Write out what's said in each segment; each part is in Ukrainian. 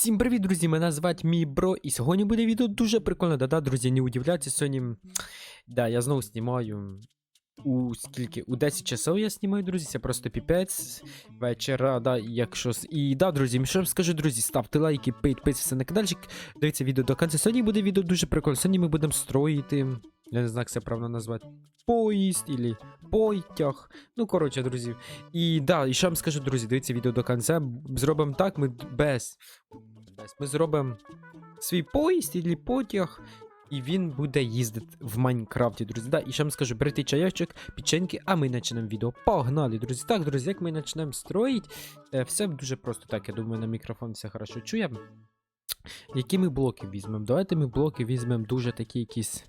Всім привіт, друзі! Мене звати мій бро, і сьогодні буде відео дуже прикольне. Да-да, друзі, не удивляйтесь, сьогодні. Да, я знову знімаю. У скільки? У 10 часов я знімаю, друзі. Це просто піпець вечора, да, якщо. І да, друзі, що вам скажу, друзі, ставте лайки, підписуйтесь на каналчик, дивіться відео до кінця. Сьогодні буде відео дуже прикольне. Сьогодні ми будемо строїти. Я не знаю, як це правильно назвати. Поїзд ілі потяг. Ну, коротше, друзі. І да, і що вам скажу, друзі, дивіться відео до кінця. Зробимо так, ми без. Ми зробимо свій поїзд і потяг, і він буде їздити в Майнкрафті, друзі. Да, і ще вам скажу, берете чайочок, печеньки, а ми почнемо відео. Погнали, друзі. Так, друзі, як ми почнемо строїти, е, все дуже просто так. Я думаю, на мікрофон все хорошо чує. Які ми блоки візьмемо? Давайте ми блоки візьмемо дуже такі якісь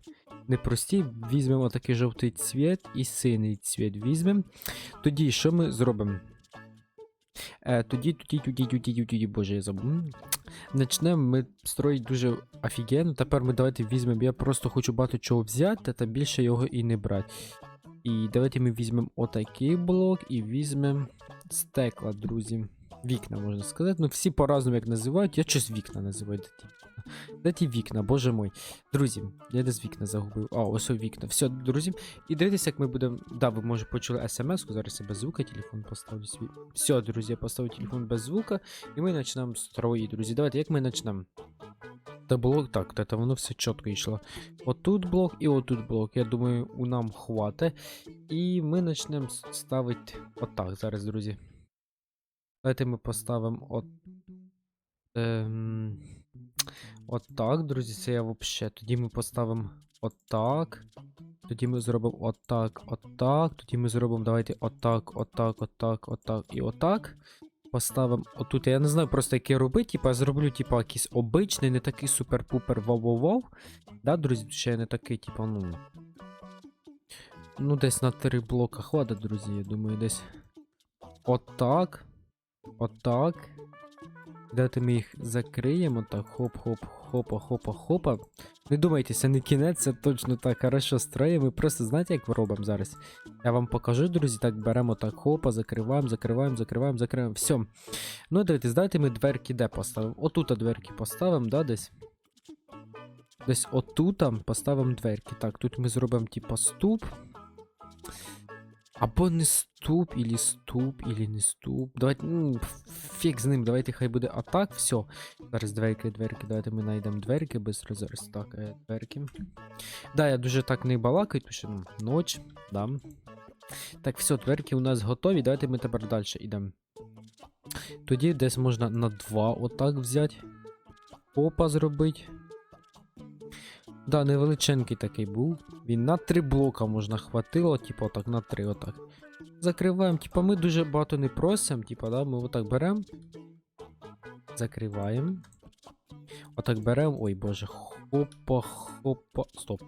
непрості. Візьмемо такий жовтий цвіт і синій цвіт візьмемо. Тоді що ми зробимо? Е, тоді, тоді, тоді, тоді, тоді, боже, я забув. Начнемо ми строїть дуже офігенно. Тепер ми давайте візьмемо. Я просто хочу багато чого взяти, та більше його і не брати. І давайте ми візьмемо отакий блок і візьмемо стекла, друзі. Вікна, можна сказати. Ну, всі по-разному як називають. Я щось вікна називаю. Де ті вікна? Де ті вікна, боже мой. Друзі, я десь вікна загубив. А, ось вікна. Все, друзі. І дивіться, як ми будемо. Да, ви може почули смс-ку, зараз я без звука телефон поставлю свій. Все, друзі, я поставив телефон без звука, і ми почнемо з строїти, друзі. Давайте, як ми почнемо? Та блок, так, та, та воно все чітко йшло. Отут блок і отут блок. Я думаю, у нам хватить. І ми почнемо ставити отак зараз, друзі. Давайте ми поставимо от. Ем... Отак, друзі, це я взагалі. Тоді ми поставимо отак. Тоді ми зробимо отак, отак. Тоді ми зробимо, давайте отак, отак, отак, отак і отак. Поставимо отут. Я не знаю просто, яке робити. Типа я зроблю, типа, якийсь обичний, не такий супер-пупер вау-вау-вау. Да, друзі, ще не такий, типа, ну. Ну, десь на три блока хватить, друзі, я думаю, десь. Отак. Отак. Давайте ми їх закриємо. Так, хоп-хоп, хопа, хопа, хопа. Не думайте, це не кінець, це точно так хорошо строїмо. Ми просто знаєте, як ми робимо зараз? Я вам покажу, друзі. Так, беремо так, хопа, закриваємо, закриваємо, закриваємо, закриваємо. Все. Ну, дивіться, давайте ми дверки де поставимо. Отут дверки поставимо, да, десь. Десь отут поставимо дверки. Так, тут ми зробимо, типа, ступ. Або не ступ, ілі ступ, ілі не ступ. Давайте, ну, фіг з ним, давайте хай буде атак, все. Зараз дверки, дверки, давайте ми знайдемо дверки без зараз. Так, е, дверки. Да, я дуже так не балакаю, тому що ну, ноч, да. Так, все, дверки у нас готові, давайте ми тепер далі йдемо. Тоді десь можна на два отак взяти. Опа зробити. Да, невеличенький такий був. Він на три блока можна хватило, типу, отак, на три, отак. Закриваємо. Типа ми дуже багато не просимо, типа, да, ми отак беремо. Закриваємо. Отак беремо. Ой боже. Хопа, хопа. Стоп.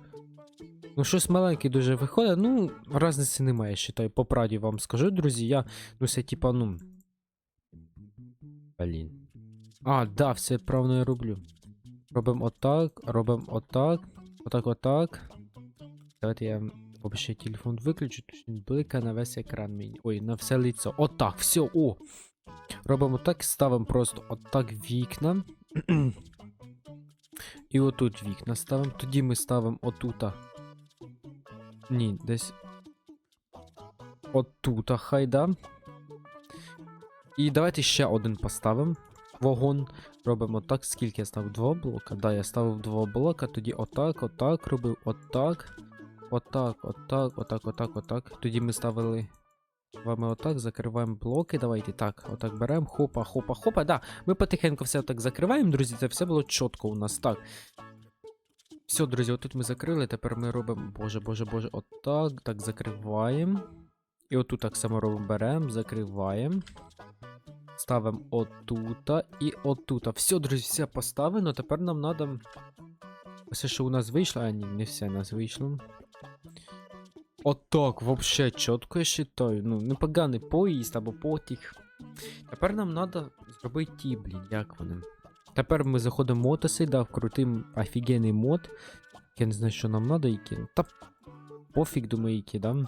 Ну, щось маленьке дуже виходить. Ну, разниці немає, считаю. По правді вам скажу, друзі. Я. Ну, це типа, ну. Блін. А, да, все правильно я роблю. Робимо отак, робимо отак. Отак, отак. Давайте я взагалі телефон виключу, він бликає на весь екран мені. Ой, на все лицо. Отак, все, о! Робимо так, ставимо просто отак вікна. І отут вікна ставимо. Тоді ми ставимо отута. Ні, десь. Отута хай да. І давайте ще один поставимо. Вагон. Робимо так, скільки я ставив? Два блока? Да, я ставив два блока, тоді отак, отак робив, отак. Отак, отак, отак, отак, отак. Тоді ми ставили вами отак, закриваємо блоки. Давайте так, отак беремо. Хопа, хопа, хопа. Да, ми потихеньку все так закриваємо, друзі. Це все було чітко у нас. Так. Все, друзі, отут ми закрили. Тепер ми робимо. Боже, боже, боже, отак. Так, закриваємо. І отут так само робимо. Беремо, закриваємо. Ставимо отута і отута. Все, друзі, все поставлено. Тепер нам треба. Все, що у нас вийшло. А, ні, не все у нас вийшло. Отак, вообще чітко я считаю. Ну, непоганий поїзд або потяг. Тепер нам треба зробити ті, блін, як вони. Тепер ми заходимо в мотоси, да, вкрутим офігенний мод. Я не знаю, що нам треба, які. Та пофіг, думаю, які, да?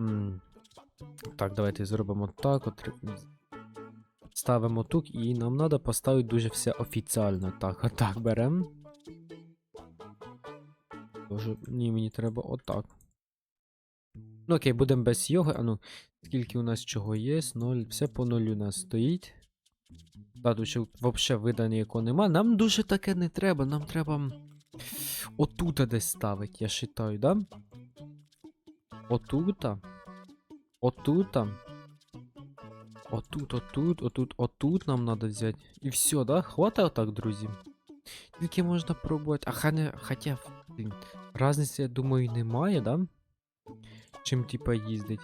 М. Так, давайте зробимо так. От... ставимо тут, і нам треба поставити дуже все офіціально. Так, отак беремо. Ні, мені треба отак. Ну окей, будемо без йоги. А ну, скільки у нас чого є? Ноль. Все по нулю у нас стоїть. Да, тут взагалі вида ніякого нема. Нам дуже таке не треба, нам треба. Отута десь ставити, я вважаю, да? Отута. Отута. Отут, отут, отут, отут нам надо взяти. І все, да? Хватає так, друзі. Тільки можна пробувати. А хане, хоча, разниці, я думаю, немає, да? Чим типа їздить.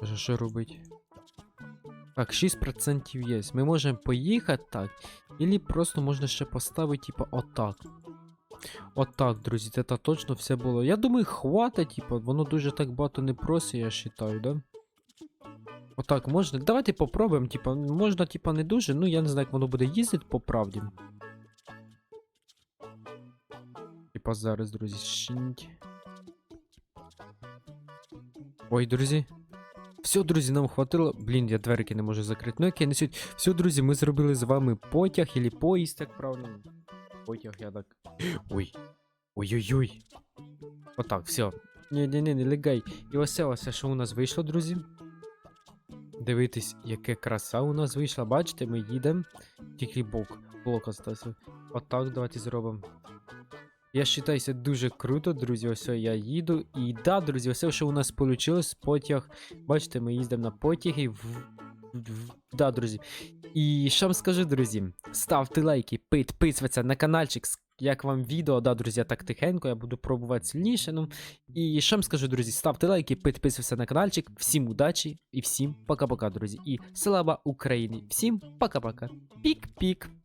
Боже, що робить? Так, 6% є. Ми можемо поїхати так. Ілі просто можна ще поставити, типа, отак. Отак, друзі, це точно все було. Я думаю, хватить, типа, воно дуже так багато не просить, я вважаю, да? Отак можна. Давайте попробуємо, типа, можна, типа, не дуже, ну я не знаю, як воно буде їздити по правді. Типа зараз, друзі, шинть. Ой, друзі. Все, друзі, нам хватило. Блін, я дверки не можу закрити. Ну, окей, не суть. Все, друзі, ми зробили з вами потяг или поїзд, як правильно. Потяг, я так. Ой. Ой-ой-ой. Отак, все. Ні-ні-ні, не легай. І оце, оце, що у нас вийшло, друзі. Дивитись, яке краса у нас вийшла. Бачите, ми їдемо. Тільки бок. Блок остався. Отак, давайте зробимо. Я вважаюся дуже круто, друзі. Ось я їду. І да, друзі, ось що у нас вийшло потяг. Бачите, ми їздимо на потяги. В... в- Да, друзі. І що вам скажу, друзі, ставте лайки, підписуйтесь на каналчик, як вам відео, да, друзі, так тихенько, я буду пробувати сильніше. Ну. І що вам скажу, друзі, ставте лайки, підписуйтесь на каналчик. Всім удачі і всім пока-пока, друзі. І слава Україні! Всім пока-пока. Пік-пік.